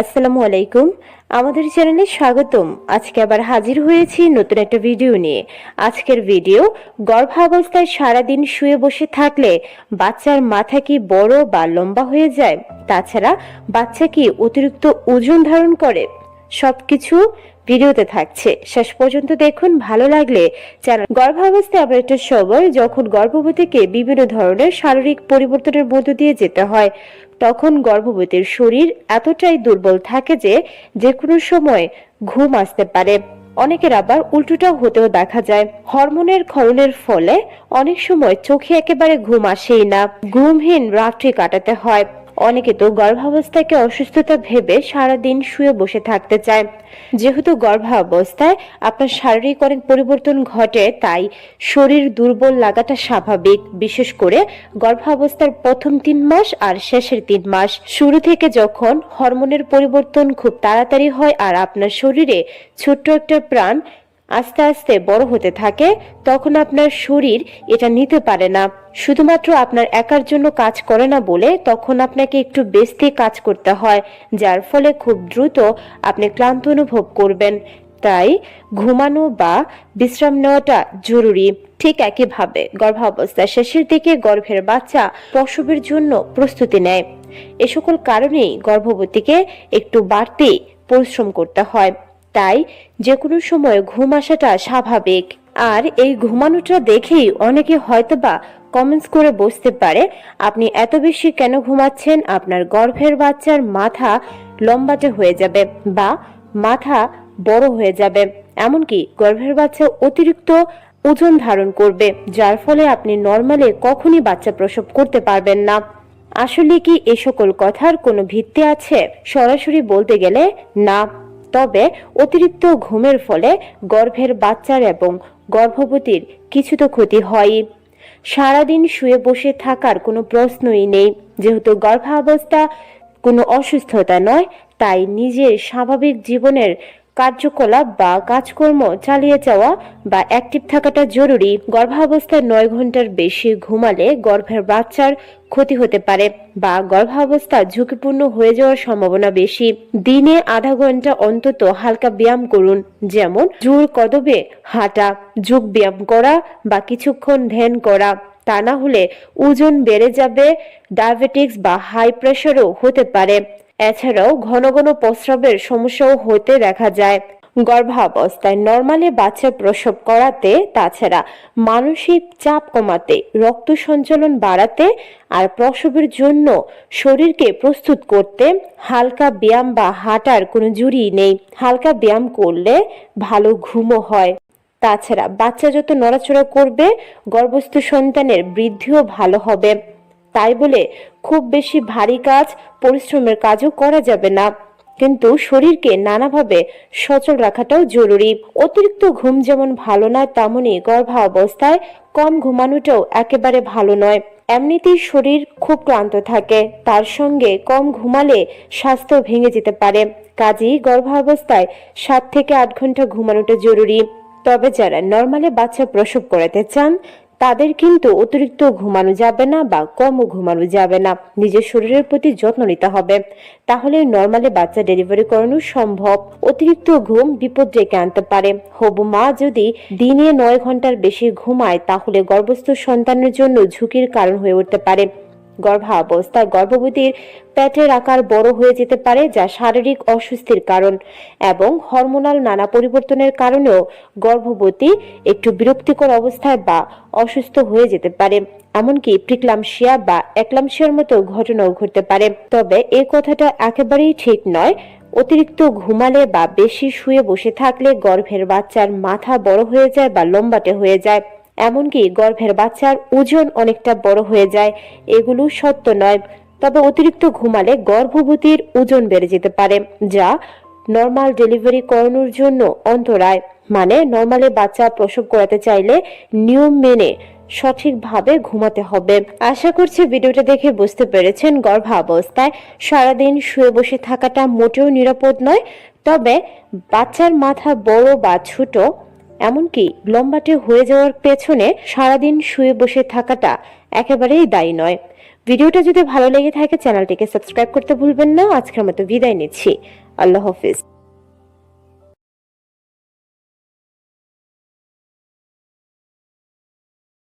আসসালামু আলাইকুম। আমাদের চ্যানেলে স্বাগতম। আজকে আবার হাজির হয়েছি নতুন একটা ভিডিও নিয়ে। আজকের ভিডিও, গর্ভাবস্থায় সারাদিন শুয়ে বসে থাকলে বাচ্চার মাথা কি বড় বা লম্বা হয়ে যায়? তাছাড়া বাচ্চা কি অতিরিক্ত ওজন ধারণ করে? সবকিছু ভিডিওতে থাকছে। শেষ পর্যন্ত দেখুন, ভালো লাগলে চ্যানেল গর্ভাবস্থায় আবার একটা সময় যখন গর্ভবতীকে বিভিন্ন ধরনের শারীরিক পরিবর্তনের মধ্য দিয়ে যেতে হয়, তখন গর্ভবতীর শরীর এতটাই দুর্বল থাকে যে যে কোনো সময় ঘুম আসতে পারে। অনেকের আবার উল্টোটাও হতেও দেখা যায়। হরমোনের ক্ষরণের ফলে অনেক সময় চোখে একেবারে ঘুম আসেই না। ঘুমহীন রাত্রি কাটাতে হয়। অনেকে তো গর্ভাবস্থাকে অসুস্থতা ভেবে সারাদিন শুয়ে বসে থাকতে চায়। যেহেতু গর্ভাবস্থায় আপনার শারীরিক অনেক পরিবর্তন ঘটে, তাই শরীর দুর্বল লাগাটা স্বাভাবিক। বিশেষ করে গর্ভাবস্থার প্রথম তিন মাস আর শেষের তিন মাস। শুরু থেকে যখন হরমোনের পরিবর্তন খুব তাড়াতাড়ি হয় আর আপনার শরীরে ছোট্ট একটা প্রাণ আস্তে আস্তে বড় হতে থাকে, তখন আপনার শরীর এটা নিতে পারে না। শুধুমাত্র আপনার একার জন্য কাজ করে না বলে তখন আপনাকে একটু বেশি কাজ করতে হয়, যার ফলে খুব দ্রুত আপনি ক্লান্ত অনুভব করবেন। তাই ঘুমানো বা বিশ্রাম নেওয়াটা জরুরি। ঠিক একইভাবে গর্ভাবস্থার শেষের দিকে গর্ভের বাচ্চা প্রসবের জন্য প্রস্তুতি নেয়। এ সকল কারণেই গর্ভবতীকে একটু বাড়তি পরিশ্রম করতে হয়। তাই যে কোনো সময় ঘুম আসাটা স্বাভাবিক। আর এই ঘুমানোটা দেখেই অনেকে হয়তোবা কমেন্টস করে বসতে পারে, আপনি এত বেশি কেন ঘুমাচ্ছেন? আপনার গর্ভের বাচ্চার মাথা লম্বাটে হয়ে যাবে বা মাথা বড় হয়ে যাবে। এমনকি গর্ভের বাচ্চা অতিরিক্ত ওজন ধারণ করবে, যার ফলে আপনি নর্মালে কখনই বাচ্চা প্রসব করতে পারবেন না। আসলে কি এ সকল কথার কোনো ভিত্তি আছে? সরাসরি বলতে গেলে না। তবে অতিরিক্ত ঘুমের ফলে গর্ভের বাচ্চার এবং গর্ভবতীর কিছু তো ক্ষতি হয়ই সারাদিন শুয়ে বসে থাকার কোনো প্রশ্নই নেই। যেহেতু গর্ভাবস্থা কোনো অসুস্থতা নয়, তাই নিজের স্বাভাবিক জীবনের কার্যকলাপ বা কাজকর্ম চালিয়ে যাওয়া বা অ্যাক্টিভ থাকাটা জরুরি। গর্ভাবস্থায় নয় ঘণ্টার বেশি ঘুমালে গর্ভের বাচ্চার ক্ষতি হতে পারে বা গর্ভাবস্থা ঝুঁকিপূর্ণ হয়ে যাওয়ার সম্ভাবনা বেশি। দিনে আধা ঘণ্টা অন্তত হালকা ব্যায়াম করুন, যেমন জোর কদবে হাঁটা, যোগ ব্যায়াম করা বা কিছুক্ষণ ধ্যান করা। তা না হলে ওজন বেড়ে যাবে ডায়াবেটিক্স বা হাই প্রেশারও হতে পারে। এছাড়াও ঘন ঘন প্রস্রাবের সমস্যাও হতে দেখা যায়। গর্ভাবস্থায় নর্মালি বাচ্চা প্রসব করাতে, তাছাড়া মানসিক চাপ কমাতে, রক্ত সঞ্চালন বাড়াতে আর প্রসবের জন্য শরীরকে প্রস্তুত করতে হালকা ব্যায়াম বা হাঁটার কোনো জুড়ি নেই। হালকা ব্যায়াম করলে ভালো ঘুমও হয়। তাছাড়া বাচ্চা যত নড়াচড়া করবে, গর্ভস্থ সন্তানের বৃদ্ধিও ভালো হবে। তাই বলে খুব বেশি ভারী কাজ, পরিশ্রমের কাজও করা যাবে না। কিন্তু শরীরকে নানাভাবে সচল রাখাটাও জরুরি। অতিরিক্ত ঘুম যেমন ভালো না তেমনই গর্ভাবস্থায় কম ঘুমানোটাও একেবারে ভালো নয়। এমনিতেই শরীর খুব ক্লান্ত থাকে, তার সঙ্গে কম ঘুমালে স্বাস্থ্য ভেঙে যেতে পারে। কাজেই গর্ভাবস্থায় সাত থেকে আট ঘণ্টা ঘুমানোটা জরুরি। তবে যারা নর্মালে বাচ্চা প্রসব করাতে চান তাদের কিন্তু অতিরিক্ত ঘুমানো যাবে না বা কমও ঘুমানো যাবে না। নিজের শরীরের প্রতি যত্ন নিতে হবে। তাহলে নর্মালি বাচ্চা ডেলিভারি করানো সম্ভব। অতিরিক্ত ঘুম বিপদ ডেকে আনতে পারে। হবু মা যদি দিনে নয় ঘণ্টার বেশি ঘুমায়, তাহলে গর্ভস্থ সন্তানের জন্য ঝুঁকির কারণ হয়ে উঠতে পারে। গর্ভাবস্থায় গর্ভবতীর পেটের আকার বড় হয়ে যেতে পারে, যা শারীরিক অস্বস্তির কারণ এবং হরমোনাল নানা পরিবর্তনের কারণেও গর্ভবতী একটু বিরক্তিকর অবস্থায় বা অসুস্থ হয়ে যেতে পারে। এমনকি প্রিক্লামশিয়া বা একলামশিয়ার মতো ঘটনাও ঘটতে পারে। তবে এই কথাটা একেবারেই ঠিক নয়। অতিরিক্ত ঘুমালে বা বেশি শুয়ে বসে থাকলে গর্ভের বাচ্চার মাথা বড় হয়ে যায় বা লম্বাটে হয়ে যায়। এমনকি গর্ভের বাচ্চার ওজন অনেকটা বড় হয়ে যায়, এগুলো সত্য নয়। তবে অতিরিক্ত ঘুমালে গর্ভবতীর ওজন বেড়ে যেতে পারে, যা নর্মাল ডেলিভারি করানোর জন্য অন্তরায়। মানে নর্মালে বাচ্চা প্রসব করাতে চাইলে নিয়ম মেনে সঠিকভাবে ঘুমাতে হবে। আশা করছি ভিডিওটা দেখে বুঝতে পেরেছেন গর্ভাবস্থায় সারাদিন শুয়ে বসে থাকাটা মোটেও নিরাপদ নয়, তবে বাচ্চার মাথা বড় বা ছোট এমনকি লম্বাটে হয়ে যাওয়ার পেছনে সারাদিন শুয়ে বসে থাকাটা একেবারেই দায়ী নয়। ভিডিওটা যদি ভালো লেগে থাকে, চ্যানেলটিকে সাবস্ক্রাইব করতে ভুলবেন না। আজকের মতো বিদায় নিচ্ছি। আল্লাহ হাফিজ।